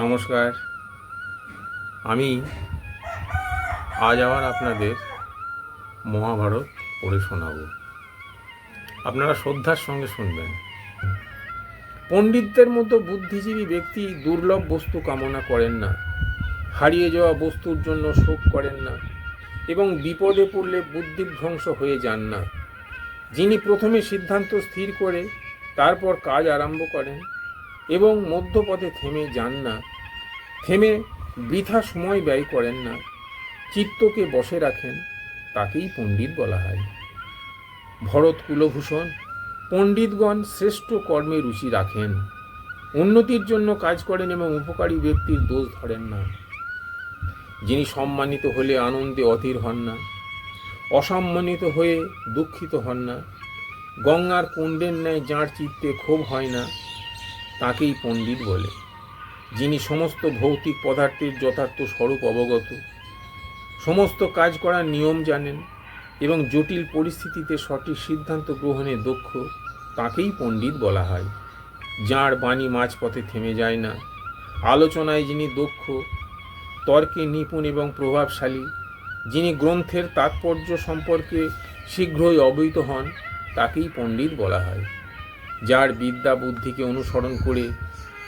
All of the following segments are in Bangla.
নমস্কার। আমি আজ আবার আপনাদের মহাভারত পড়ে শোনাব। আপনারা শ্রদ্ধার সঙ্গে শুনবেন। পণ্ডিতদের মতো বুদ্ধিজীবী ব্যক্তি দুর্লভ বস্তু কামনা করেন না, হারিয়ে যাওয়া বস্তুর জন্য শোক করেন না, এবং বিপদে পড়লে বুদ্ধিভ্রংশ হয়ে যান না। যিনি প্রথমে সিদ্ধান্ত স্থির করে তারপর কাজ আরম্ভ করেন এবং মধ্যপথে থেমে যান না। থেমে বৃথা সময় ব্যয় করেন না। চিত্তকে বসে রাখেন, তাকেই পণ্ডিত বলা হয়। ভরত কুলভূষণ পণ্ডিতগণ শ্রেষ্ঠ কর্মে রুচি রাখেন। উন্নতির জন্য কাজ করেন এবং উপকারী ব্যক্তির দোষ ধরেন না। যিনি সম্মানিত হলে আনন্দে অধীর হন না, অসম্মানিত হয়ে দুঃখিত হন না। গঙ্গার কুণ্ডের ন্যায় যাঁর চিত্তে ক্ষোভ হয় না তাকেই পণ্ডিত বলে, যিনি সমস্ত ভৌতিক পদার্থের যথার্থ স্বরূপ অবগত। সমস্ত কাজ করার নিয়ম জানেন এবং জটিল পরিস্থিতিতে সঠিক সিদ্ধান্ত গ্রহণে দক্ষ, তাকেই পণ্ডিত বলা হয়। যাঁর বাণী মাঝপথে থেমে যায় না, আলোচনায় যিনি দক্ষ, তর্কে নিপুণ এবং প্রভাবশালী, যিনি গ্রন্থের তাৎপর্য সম্পর্কে শীঘ্রই অবহিত হন, তাকেই পণ্ডিত বলা হয়। যার বিদ্যা বুদ্ধিকে অনুসরণ করে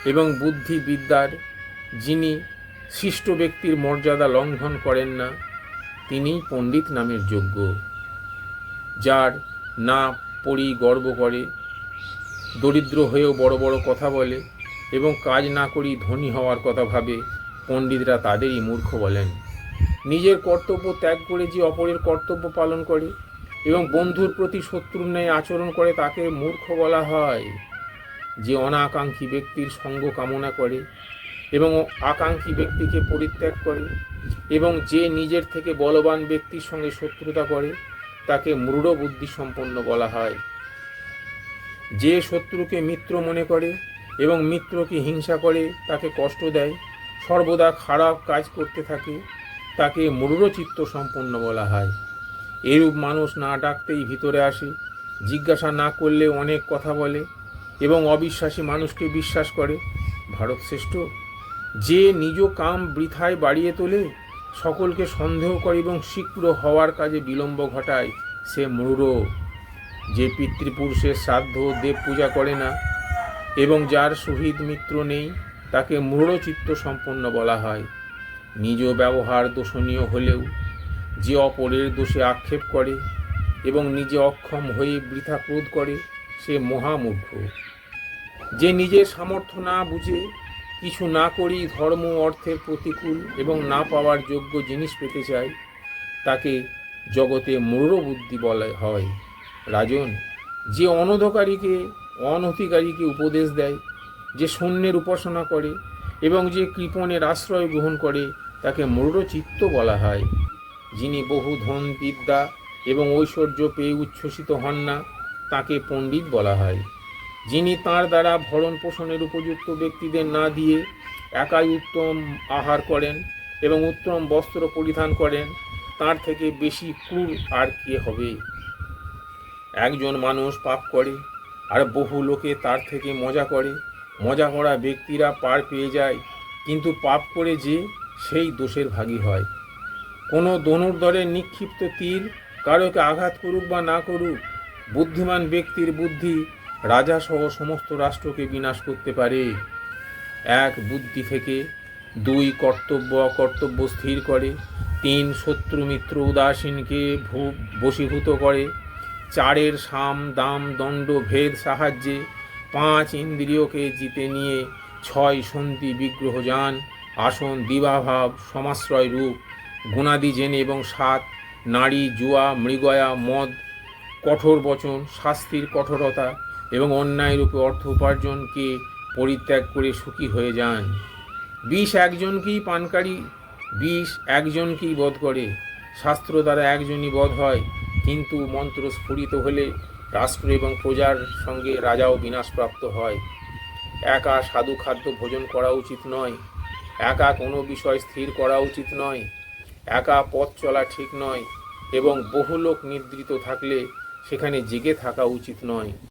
এবং বুদ্ধি বিদ্যার যিনি সৃষ্ট ব্যক্তির মর্যাদা লঙ্ঘন করেন না, তিনিই পণ্ডিত নামের যোগ্য, যার না পড়ি গর্ব করে, দরিদ্র হয়েও বড় বড় কথা বলে এবং কাজ না করি ধনী হওয়ার কথা ভাবে, পণ্ডিতরা তাদেরই মূর্খ বলেন। নিজের কর্তব্য ত্যাগ করে যে অপরের কর্তব্য পালন করে এবং বন্ধুর প্রতি শত্রুর ন্যায় আচরণ করে তাকে মূর্খ বলা হয়, যে অনাকাঙ্ক্ষী ব্যক্তির সঙ্গ কামনা করে এবং আকাঙ্ক্ষী ব্যক্তিকে পরিত্যাগ করে এবং যে নিজের থেকে বলবান ব্যক্তির সঙ্গে শত্রুতা করে, তাকে মূঢ় বুদ্ধি সম্পন্ন বলা হয়। যে শত্রুকে মিত্র মনে করে এবং মিত্রকে হিংসা করে তাকে কষ্ট দেয়, সর্বদা খারাপ কাজ করতে থাকে, তাকে মূঢ়চিত্ত সম্পন্ন বলা হয়। এরূপ মানুষ না ডাকতেই ভিতরে আসে, জিজ্ঞাসা না করলে অনেক কথা বলে এবং অবিশ্বাসী মানুষকে বিশ্বাস করে। ভারত শ্রেষ্ঠ? যে নিজ কাম বৃথায় বাড়িয়ে তোলে, সকলকে সন্দেহ করে এবং শীঘ্র হওয়ার কাজে বিলম্ব ঘটায়, সে মূঢ় যে পিতৃপুরুষের শ্রাদ্ধ দেব পূজা করে না এবং যার শহীদ মিত্র নেই, তাকে মূঢ়চিত্ত সম্পন্ন বলা হয়। নিজ ব্যবহার দোষণীয় হলেও যে অপরের দোষে আক্ষেপ করে এবং নিজে অক্ষম হয়ে বৃথা ক্রোধ করে, সে মহামূর্খ। যে নিজের সামর্থ্য না বুঝে কিছু না করেই ধর্ম অর্থের প্রতিকূল এবং না পাওয়ার যোগ্য জিনিস পেতে চায়, তাকে জগতে মূঢ় বুদ্ধি বলা হয়। রাজন, যে অনধকারীকে, অনধিকারীকে উপদেশ দেয়, যে শূন্যের উপাসনা করে এবং যে কৃপণের আশ্রয় গ্রহণ করে, তাকে মূঢ়চিত্ত বলা হয়। যিনি বহু ধন বিদ্যা এবং ঐশ্বর্য পেয়ে উচ্ছ্বসিত হন না, তাকে পণ্ডিত বলা হয়। যিনি তার দ্বারা ভরণ পোষণের উপযুক্ত ব্যক্তিদের না দিয়ে একাই উত্তম আহার করেন এবং উত্তম বস্ত্র পরিধান করেন, তার থেকে বেশি ক্রূর আর কে হবে? একজন মানুষ পাপ করে, আর বহু লোকে তার থেকে মজা করে। মজা করা ব্যক্তিরা পার পেয়ে যায়, কিন্তু পাপ করে যে, সেই দোষের ভাগী হয়। কোনো দনুর্দরে নিক্ষিপ্ত তীর কারোকে আঘাত করুক বা না করুক, বুদ্ধিমান ব্যক্তির বুদ্ধি রাজাসহ সমস্ত রাষ্ট্রকে বিনাশ করতে পারে। এক বুদ্ধি থেকে দুই কর্তব্য অকর্তব্য স্থির করে, তিন শত্রু মিত্র উদাসীনকে বশীভূত করে, চারের সাম, দাম, দণ্ড, ভেদ সাহায্যে পাঁচ ইন্দ্রিয়কে জিতে নিয়ে ছয় সন্ধি বিগ্রহ যান, আসন, দিবাভাব, সমাশ্রয় রূপ গুণাদি জেনে এবং সাত, নারী, জুয়া, মৃগয়া, মদ, কঠোর বচন, শাস্তির কঠোরতা এবং অন্যায় রূপে অর্থ উপার্জনকে পরিত্যাগ করে সুখী হয়ে যান। বিষ একজনকেই পানকারী, বিষ একজনকেই বধ করে। শাস্ত্র দ্বারা একজনই বধ হয়, কিন্তু মন্ত্র স্ফুরিত হলে রাষ্ট্র এবং প্রজার সঙ্গে রাজাও বিনাশপ্রাপ্ত হয়। একা সাধু খাদ্য ভোজন করা উচিত নয়, একা কোনো বিষয় স্থির করা উচিত নয়। একা পথ চলা ঠিক নয় এবং বহু লোক নিদ্রিত থাকলে সেখানে জেগে থাকা উচিত নয়।